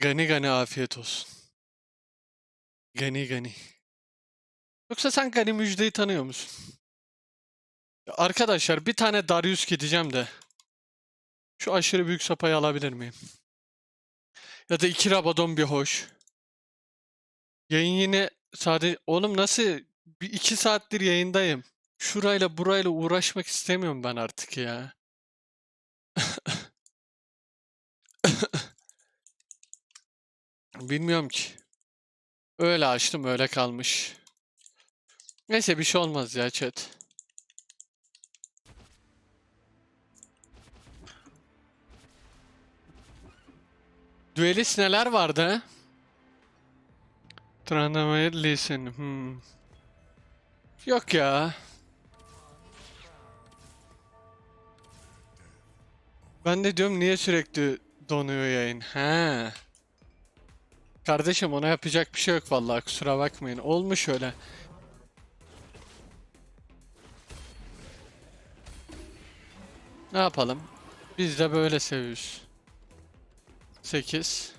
Gani gani afiyet olsun. Gani gani. Yoksa sen Gani Müjde'yi tanıyor musun? Ya Arkadaşlar bir tane Darius gideceğim de. Şu aşırı büyük sapayı alabilir miyim? Ya da iki Rabadon bir hoş. Yayın yine sadece... Oğlum nasıl? Bir iki saattir yayındayım. Şurayla burayla uğraşmak istemiyorum ben artık ya. Bilmiyorum ki. Öyle açtım öyle kalmış. Neyse bir şey olmaz ya chat. Duelist neler vardı? Trandamayı listen. Hmm. Yok ya. Ben de diyorum niye sürekli donuyor yayın? He. Kardeşim ona yapacak bir şey yok vallahi kusura bakmayın. Olmuş öyle. Ne yapalım? Biz de böyle seviyoruz. 8.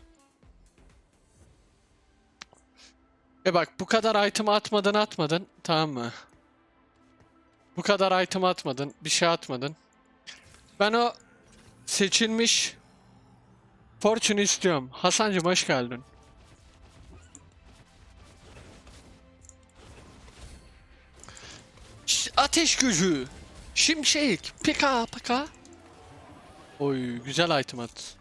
E bak bu kadar item atmadın atmadın tamam mı? Bu kadar item atmadın bir şey atmadın. Ben o seçilmiş Fortune istiyorum. Hasancım hoş geldin. Ateş gücü. Şimşek. Pika pika. Oy güzel item at.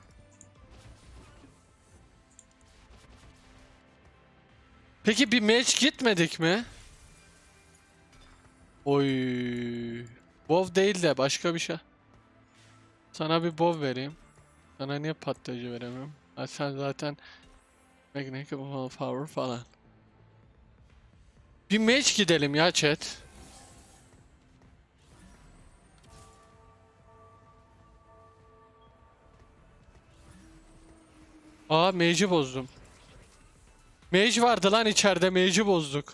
Peki bir match gitmedik mi? Oy. Bov değil de başka bir şey. Sana bir bov vereyim. Sana niye patlayıcı veremiyorum? Ha, sen zaten Magnetic Power falan. Bir match gidelim ya chat. Aa mage'i bozdum. Mage vardı lan içeride mage'i bozduk.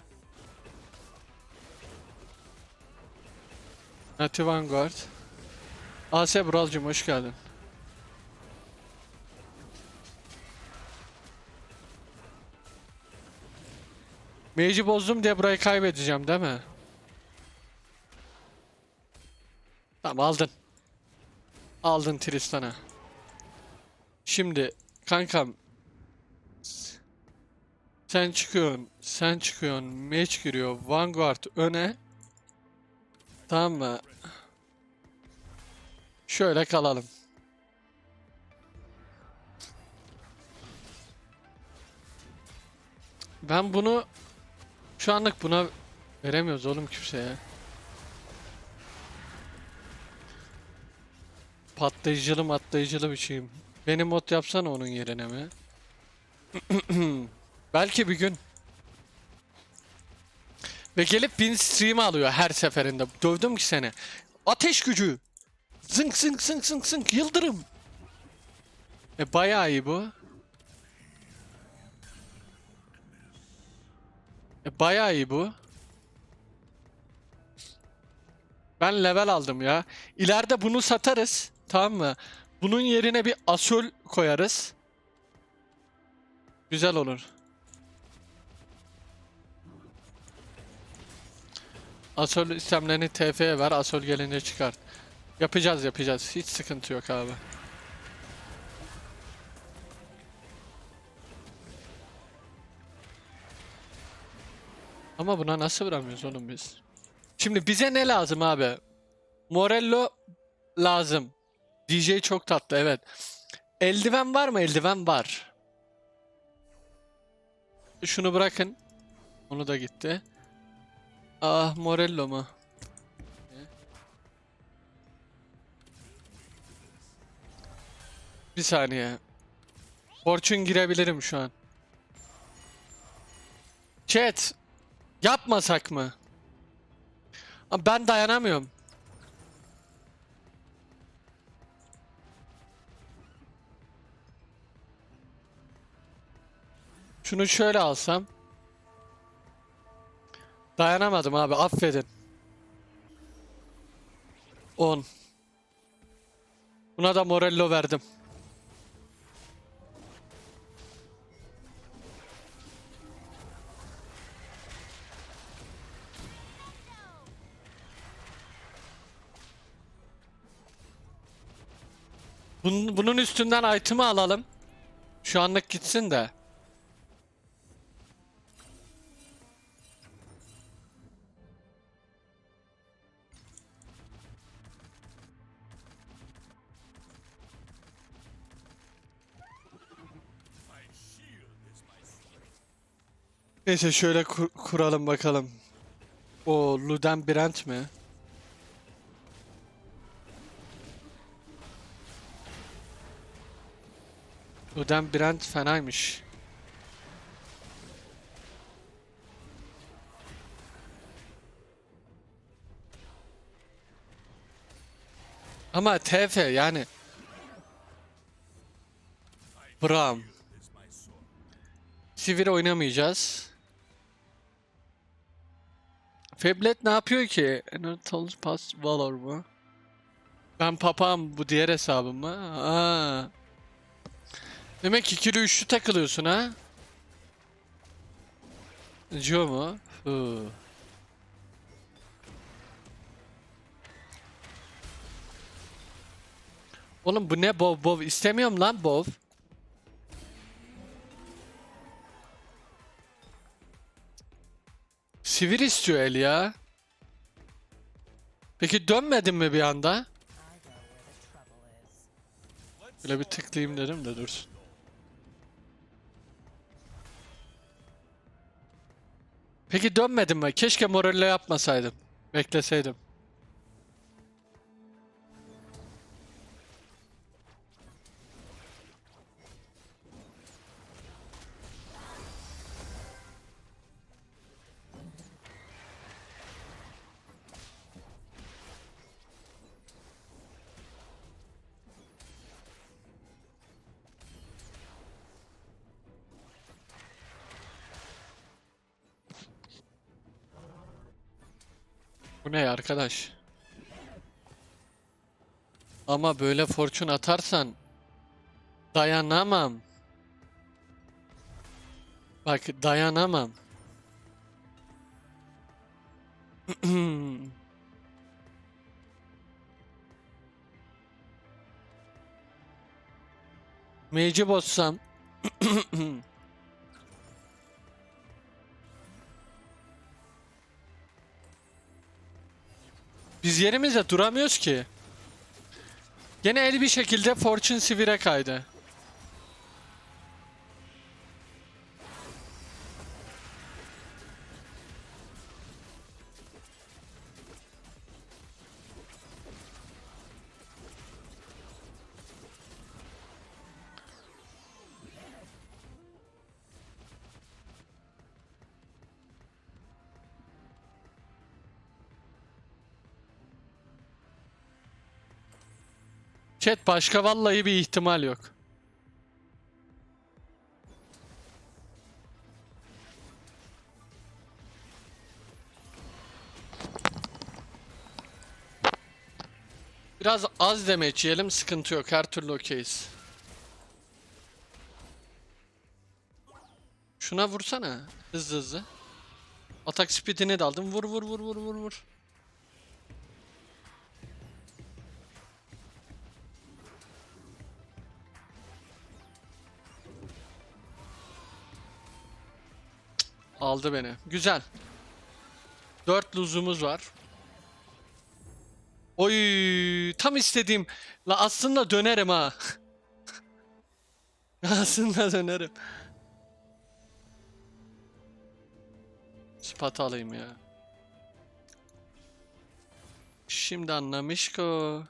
Native Vanguard. AS Bralcım hoş geldin. Mage'i bozdum diye burayı kaybedeceğim değil mi? Tamam aldın. Aldın Tristan'a. Şimdi kankam sen çıkıyorsun, sen çıkıyorsun, match giriyor, Vanguard öne. Tamam mı? Şöyle kalalım. Ben bunu şu anlık buna veremiyoruz oğlum kimseye. Patlayıcılı matlayıcılı bir şeyim. Benim mod yapsana onun yerine mi? Belki bir gün. Ve gelip bin stream alıyor her seferinde. Dövdüm ki seni. Ateş gücü. Zınk zınk zınk zınk zınk yıldırım. E bayağı iyi bu. E bayağı iyi bu. Ben level aldım ya. İleride bunu satarız. Tamam mı? Bunun yerine bir asol koyarız. Güzel olur. Asol istemlerini TF'ye ver. Asol gelince çıkart. Yapacağız yapacağız. Hiç sıkıntı yok abi. Ama buna nasıl vuramıyoruz oğlum biz? Şimdi bize ne lazım abi? Morello lazım. DJ çok tatlı evet. Eldiven var mı? Eldiven var. Şunu bırakın. Onu da gitti. Ah Morello mu? Bir saniye. Fortune girebilirim şu an. Chat. Yapmasak mı? Ben dayanamıyorum. Şunu şöyle alsam. Dayanamadım abi affedin. 10. Buna da Morello verdim. Bunun, üstünden item'ı alalım. Şu anlık gitsin de. Neyse şöyle kur- kuralım bakalım. O Luden Brent mi? Luden Brent fenaymış. Ama TF yani. Bram. Sivir oynamayacağız. Fablet ne yapıyor ki? Anatols Pass Valor mu? Ben papağam bu diğer hesabım mı? Aa. Demek ikili üçlü takılıyorsun ha? Joe mu? Hı. Oğlum bu ne bov bov? İstemiyorum lan bov. Sivir istiyor el ya. Peki dönmedin mi bir anda? Böyle bir tıklayayım dedim de dursun. Peki dönmedin mi? Keşke moralle yapmasaydım. Bekleseydim. Bu ne arkadaş? Ama böyle fortune atarsan dayanamam. Bak dayanamam. Mage'i bozsam Biz yerimizde duramıyoruz ki. Gene el bir şekilde Fortune Sivir'e kaydı. Chat başka vallahi bir ihtimal yok. Biraz az demeç yiyelim sıkıntı yok her türlü okeyiz. Şuna vursana hızlı hızlı. Atak speedini de aldım vur vur vur vur vur vur. Aldı beni. Güzel. 4 luzumuz var. Oy, tam istediğim. La aslında dönerim ha. aslında dönerim. Spat alayım ya. Şimdi anlamışko.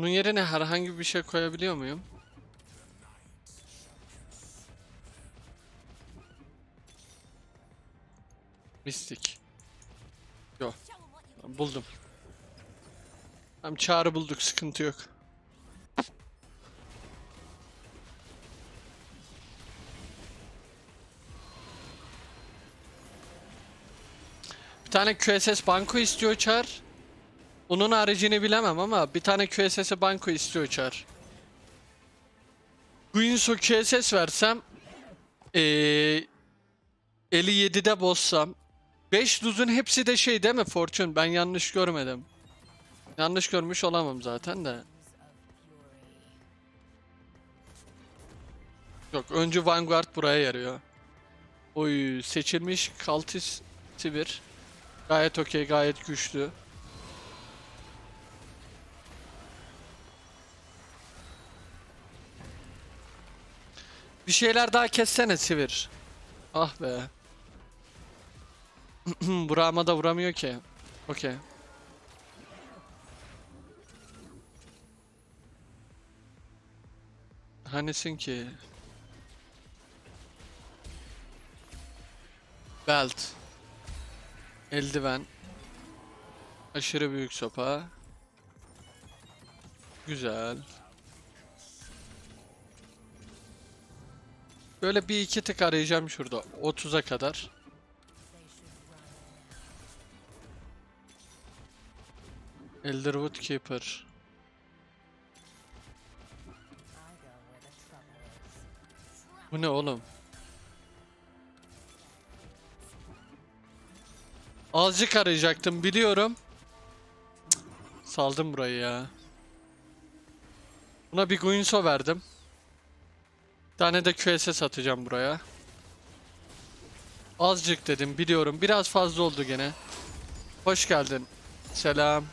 Bunun yerine herhangi bir şey koyabiliyor muyum? Mistik. Yok. Buldum. Hem çağrı bulduk sıkıntı yok. Bir tane QSS banko istiyor çağır. Onun haricini bilemem ama bir tane QSS banko istiyor çağır. Guinsoo QSS versem ee, 57'de bozsam 5 luzun hepsi de şey değil mi Fortune? Ben yanlış görmedim. Yanlış görmüş olamam zaten de. Yok önce Vanguard buraya yarıyor. Oy seçilmiş Kaltis Sivir. Gayet okey gayet güçlü. Bir şeyler daha kessene Sivir. Ah be. Burama da vuramıyor ki. Okey. Hanisin ki? Belt. Eldiven. Aşırı büyük sopa. Güzel. Böyle bir iki tık arayacağım şurada. 30'a kadar. Elderwood Keeper. Bu ne oğlum? Azıcık arayacaktım biliyorum. Cık, Saldım burayı ya. Buna bir Guinso verdim. Tane de QSS atacağım buraya. Azıcık dedim biliyorum. Biraz fazla oldu gene. Hoş geldin. Selam.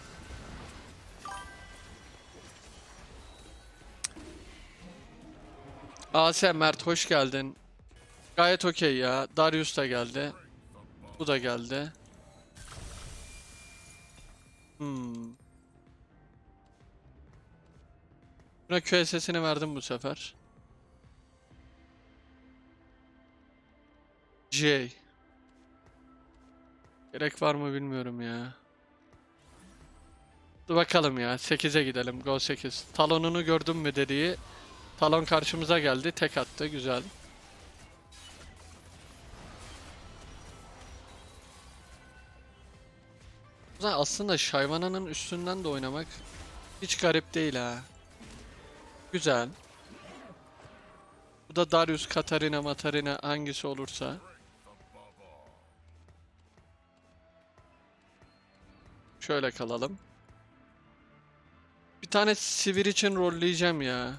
AS Mert hoş geldin. Gayet okey ya. Darius da geldi. Bu da geldi. Hmm. Buna QSS'ini verdim bu sefer. J. Gerek var mı bilmiyorum ya. Dur bakalım ya. 8'e gidelim. Go 8. Talonunu gördün mü dediği. Talon karşımıza geldi. Tek attı. Güzel. Aslında Shyvana'nın üstünden de oynamak hiç garip değil ha. Güzel. Bu da Darius, Katarina, Matarina hangisi olursa. Şöyle kalalım. Bir tane sivir için rolleyeceğim ya.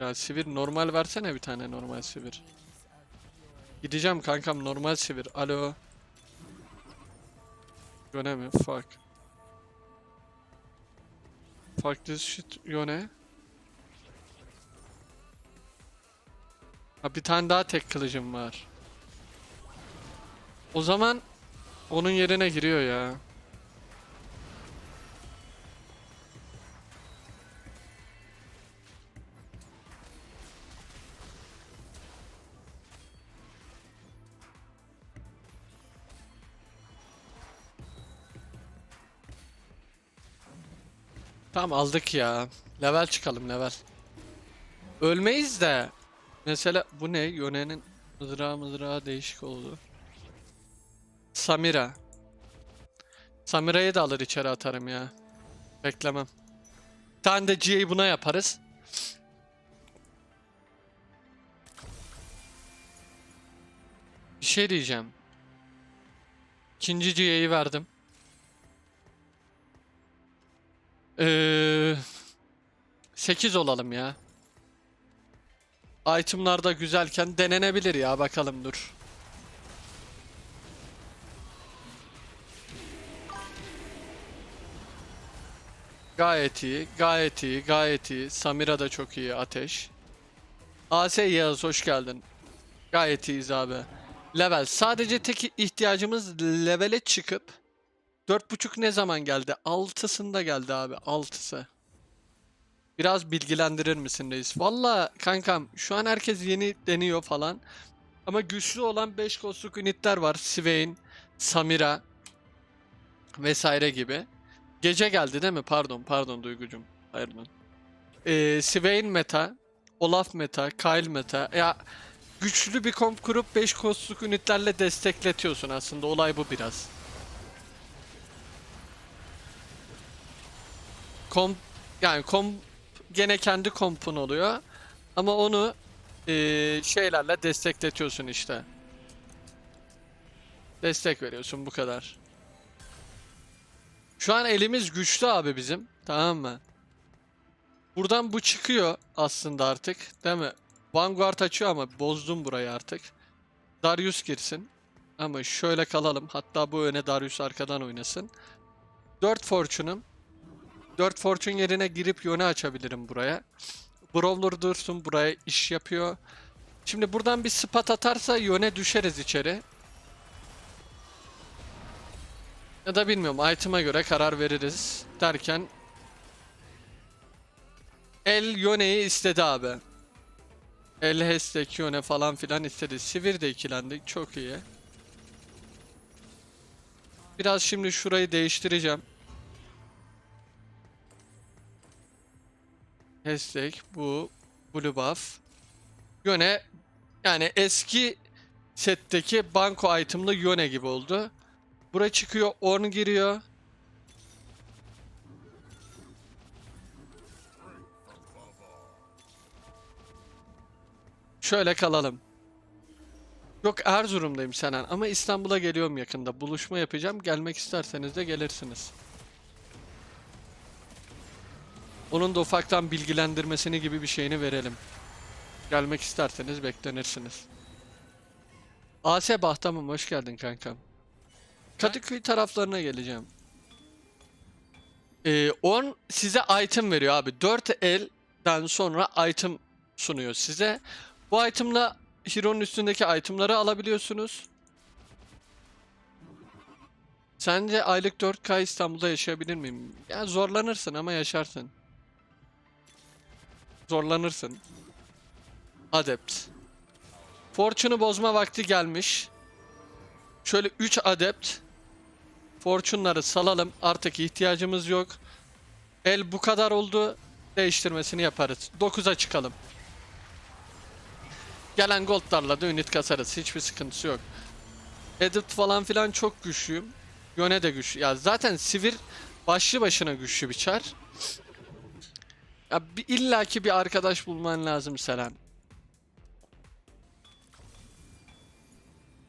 Ya sivir normal versene bir tane normal sivir. Gideceğim kankam normal sivir. Alo. Yone mi? Fuck. Fuck this shit. Yone. Ha bir tane daha tek kılıcım var. O zaman onun yerine giriyor ya. Tamam aldık ya. Level çıkalım level. Ölmeyiz de. Mesela bu ne? Yone'nin mızrağı mızrağı değişik oldu. Samira. Samira'yı da alır içeri atarım ya. Beklemem. Bir tane de GA buna yaparız. Bir şey diyeceğim. İkinci GA'yı verdim. Ee, 8 olalım ya. Itemlar da güzelken denenebilir ya bakalım dur. Gayet iyi, gayet iyi, gayet iyi. Samira da çok iyi, ateş. AS Yağız hoş geldin. Gayet iyiyiz abi. Level. Sadece tek ihtiyacımız levele çıkıp 4.5 ne zaman geldi? 6'sında geldi abi. 6'sı. Biraz bilgilendirir misin reis? Valla kankam şu an herkes yeni deniyor falan. Ama güçlü olan 5 kostluk ünitler var. Swain, Samira vesaire gibi. Gece geldi değil mi? Pardon pardon Duygucum. Pardon. Ee, Swain meta, Olaf meta, Kyle meta. Ya güçlü bir komp kurup 5 kostluk ünitlerle destekletiyorsun aslında. Olay bu biraz. Komp yani komp gene kendi kompun oluyor. Ama onu eee, şeylerle destekletiyorsun işte. Destek veriyorsun bu kadar. Şu an elimiz güçlü abi bizim. Tamam mı? Buradan bu çıkıyor aslında artık. Değil mi? Vanguard açıyor ama bozdum burayı artık. Darius girsin. Ama şöyle kalalım. Hatta bu öne Darius arkadan oynasın. 4 Fortune'um. 4 Fortune yerine girip yöne açabilirim buraya. Brawler dursun buraya iş yapıyor. Şimdi buradan bir spot atarsa yöne düşeriz içeri. Ya da bilmiyorum item'a göre karar veririz derken El Yone'yi istedi abi. El Hestek Yone falan filan istedi. Sivir de ikilendi. Çok iyi. Biraz şimdi şurayı değiştireceğim. Hestek bu. Blue buff. Yone yani eski setteki banko itemlı Yone gibi oldu. Bura çıkıyor, Orn giriyor. Şöyle kalalım. Yok Erzurum'dayım Senen ama İstanbul'a geliyorum yakında. Buluşma yapacağım. Gelmek isterseniz de gelirsiniz. Onun da ufaktan bilgilendirmesini gibi bir şeyini verelim. Gelmek isterseniz beklenirsiniz. AS Bahtamım hoş geldin kankam. Kadıköy taraflarına geleceğim. Ee, 10 size item veriyor abi. 4 elden sonra item sunuyor size. Bu itemla Hero'nun üstündeki itemları alabiliyorsunuz. Sence aylık 4K İstanbul'da yaşayabilir miyim? Ya zorlanırsın ama yaşarsın. Zorlanırsın. Adept. Fortune'u bozma vakti gelmiş. Şöyle 3 adept. Fortune'ları salalım. Artık ihtiyacımız yok. El bu kadar oldu. Değiştirmesini yaparız. 9'a çıkalım. Gelen goldlarla da unit kasarız. Hiçbir sıkıntısı yok. Edit falan filan çok güçlüyüm. Yöne de güçlü. Ya zaten Sivir başlı başına güçlü bir çar. Ya bir, illaki bir arkadaş bulman lazım Selen.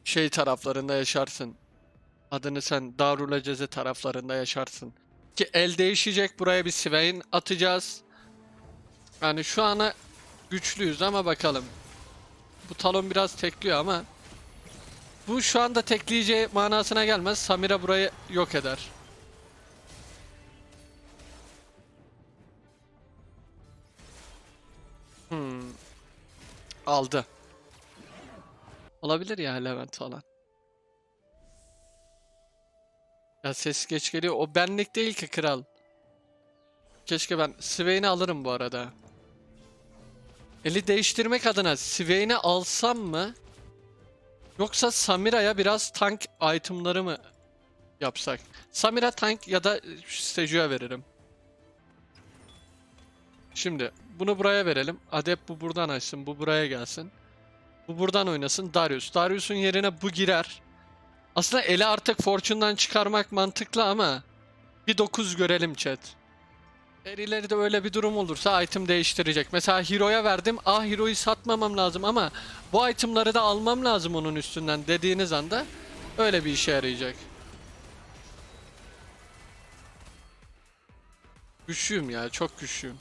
Şey taraflarında yaşarsın. Adını sen Darul Aceze taraflarında yaşarsın. Ki el değişecek buraya bir Swain atacağız. Yani şu ana güçlüyüz ama bakalım. Bu talon biraz tekliyor ama bu şu anda tekleyeceği manasına gelmez. Samira burayı yok eder. Aldı. Olabilir ya Levent falan. Ya ses geç geliyor. O benlik değil ki kral. Keşke ben Swain'i alırım bu arada. Eli değiştirmek adına Swain'i alsam mı? Yoksa Samira'ya biraz tank itemları mı yapsak? Samira tank ya da Seju'ya veririm. Şimdi bunu buraya verelim. Adep bu buradan açsın. Bu buraya gelsin. Bu buradan oynasın. Darius. Darius'un yerine bu girer. Aslında eli artık Fortune'dan çıkarmak mantıklı ama bir 9 görelim chat. Eğer ileride öyle bir durum olursa item değiştirecek. Mesela Hero'ya verdim. Ah Hero'yu satmamam lazım ama bu itemları da almam lazım onun üstünden dediğiniz anda öyle bir işe yarayacak. Güçlüyüm ya çok güçlüyüm.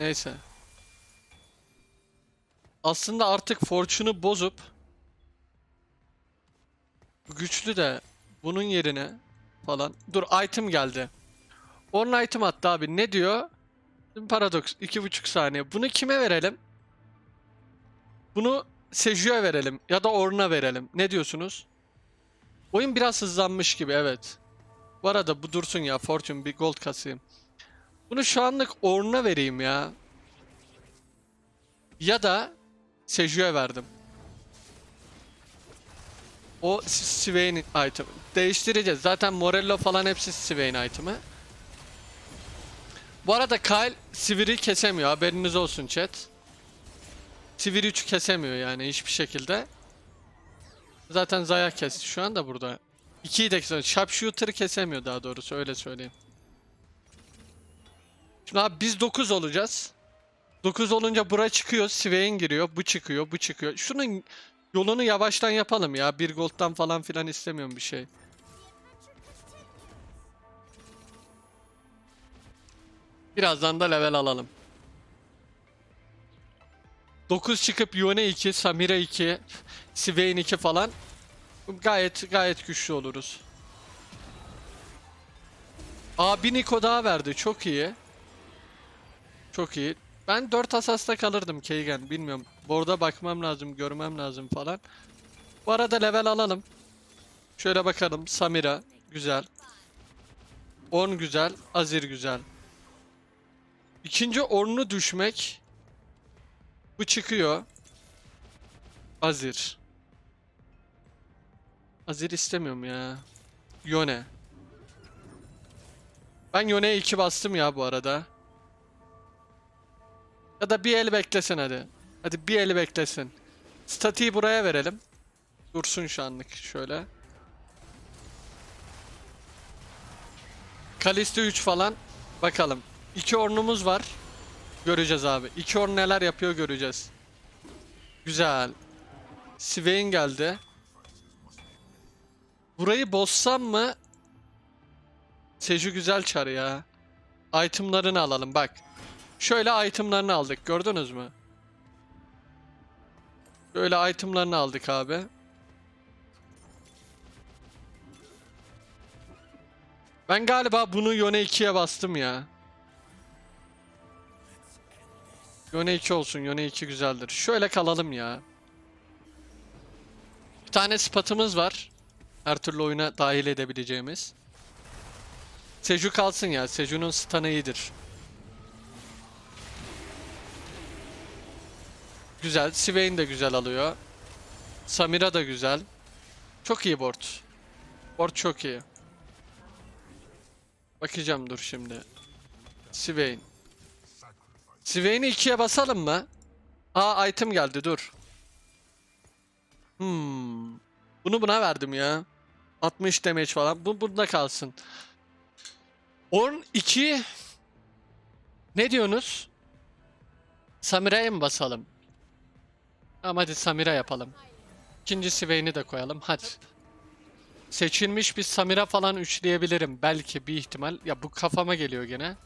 Neyse. Aslında artık Fortune'u bozup güçlü de bunun yerine falan. Dur item geldi. Onun item attı abi. Ne diyor? Paradoks. iki buçuk saniye. Bunu kime verelim? Bunu Seju'ya verelim. Ya da Ornn'a verelim. Ne diyorsunuz? Oyun biraz hızlanmış gibi evet. Bu arada bu dursun ya. Fortune bir gold kasayım. Bunu şu anlık Ornn'a vereyim ya. Ya da Seju'ya verdim. O Swain item. Değiştireceğiz. Zaten Morello falan hepsi Swain item'ı. Bu arada Kyle Sivir'i kesemiyor. Haberiniz olsun chat. Sivir 3 kesemiyor yani hiçbir şekilde. Zaten Zaya kesti şu anda burada. 2'yi de kesemiyor. Sharpshooter'ı kesemiyor daha doğrusu öyle söyleyeyim. Şimdi abi biz 9 olacağız. 9 olunca bura çıkıyor. Swain giriyor. Bu çıkıyor. Bu çıkıyor. Şunun yolunu yavaştan yapalım ya. Bir gold'dan falan filan istemiyorum bir şey. Birazdan da level alalım. 9 çıkıp Yone 2, Samira 2, Swain 2 falan. Gayet gayet güçlü oluruz. Aa bir Niko daha verdi. Çok iyi. Çok iyi. Ben 4 asasta kalırdım Keigen. Bilmiyorum. Borda bakmam lazım, görmem lazım falan. Bu arada level alalım. Şöyle bakalım. Samira güzel. 10 güzel. Azir güzel. İkinci Orn'u düşmek. Bu çıkıyor. Azir. Azir istemiyorum ya. Yone. Ben Yone'ye 2 bastım ya bu arada. Ya da bir el beklesin hadi. Hadi bir el beklesin. Statiği buraya verelim. Dursun şu anlık şöyle. Kalista 3 falan. Bakalım. 2 ornumuz var. Göreceğiz abi. 2 orn neler yapıyor göreceğiz. Güzel. Swain geldi. Burayı bossam mı? Seju güzel çar ya. Itemlarını alalım bak. Şöyle itemlarını aldık gördünüz mü? Böyle itemlarını aldık abi. Ben galiba bunu Yone 2'ye bastım ya. Yone 2 olsun. Yone 2 güzeldir. Şöyle kalalım ya. Bir tane spatımız var. Her türlü oyuna dahil edebileceğimiz. Seju kalsın ya. Seju'nun stun'ı iyidir. Güzel. Swain de güzel alıyor. Samira da güzel. Çok iyi board. Board çok iyi. Bakacağım dur şimdi. Swain. Swain'i ikiye basalım mı? Aa item geldi dur. Hmm. Bunu buna verdim ya. 60 damage falan. Bu bunda kalsın. Orn 2 Ne diyorsunuz? Samira'ya mı basalım? Tamam hadi Samira yapalım. İkinci Swain'i de koyalım. Hadi. Seçilmiş bir Samira falan üçleyebilirim. Belki bir ihtimal. Ya bu kafama geliyor gene.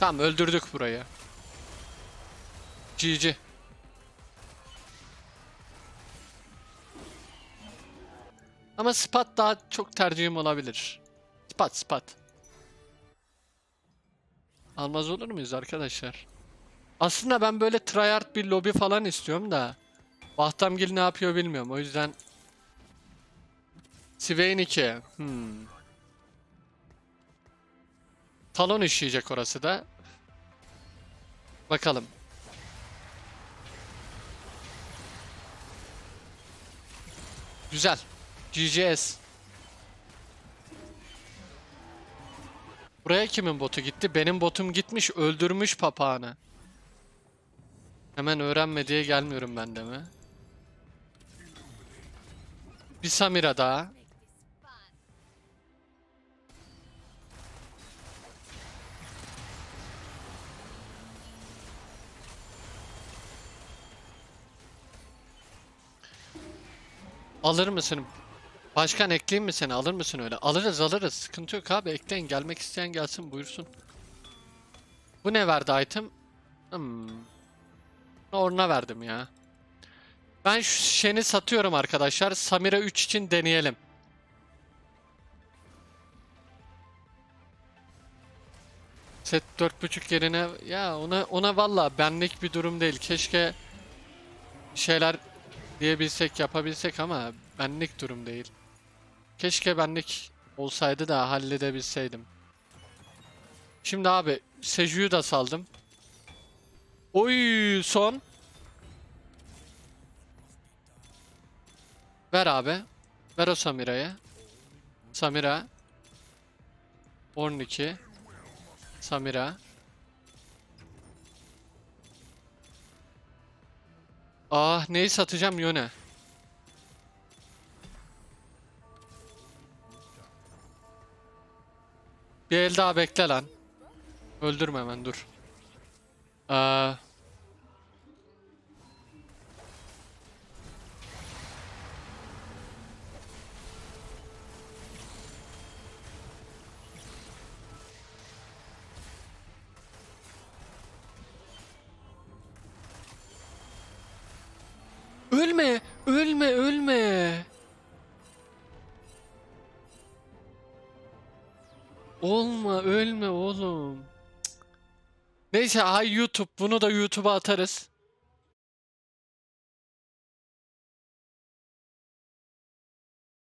Tamam öldürdük burayı. GG. Ama Spat daha çok tercihim olabilir. Spat Spat. Almaz olur muyuz arkadaşlar? Aslında ben böyle tryhard bir lobi falan istiyorum da. Bahtamgil ne yapıyor bilmiyorum. O yüzden Swain 2. Hmm. Talon işleyecek orası da. Bakalım. Güzel. GGS. Buraya kimin botu gitti? Benim botum gitmiş öldürmüş papağanı. Hemen öğrenme diye gelmiyorum ben de mi? Bir Samira daha. Alır mısın? Başkan ekleyeyim mi seni? Alır mısın öyle? Alırız alırız. Sıkıntı yok abi. Ekleyin. Gelmek isteyen gelsin buyursun. Bu ne verdi item? Hmm. Orna verdim ya. Ben şu şeni satıyorum arkadaşlar. Samira 3 için deneyelim. Set 4.5 yerine ya ona ona valla benlik bir durum değil. Keşke şeyler diyebilsek yapabilsek ama benlik durum değil. Keşke benlik olsaydı da halledebilseydim. Şimdi abi Seju'yu da saldım. Oy son. Ver abi. Ver o Samira'ya. Samira. 12. Samira. Ah neyi satacağım Yone? Bir el daha bekle lan. Öldürme hemen dur. Eee... Neyse hay YouTube bunu da YouTube'a atarız.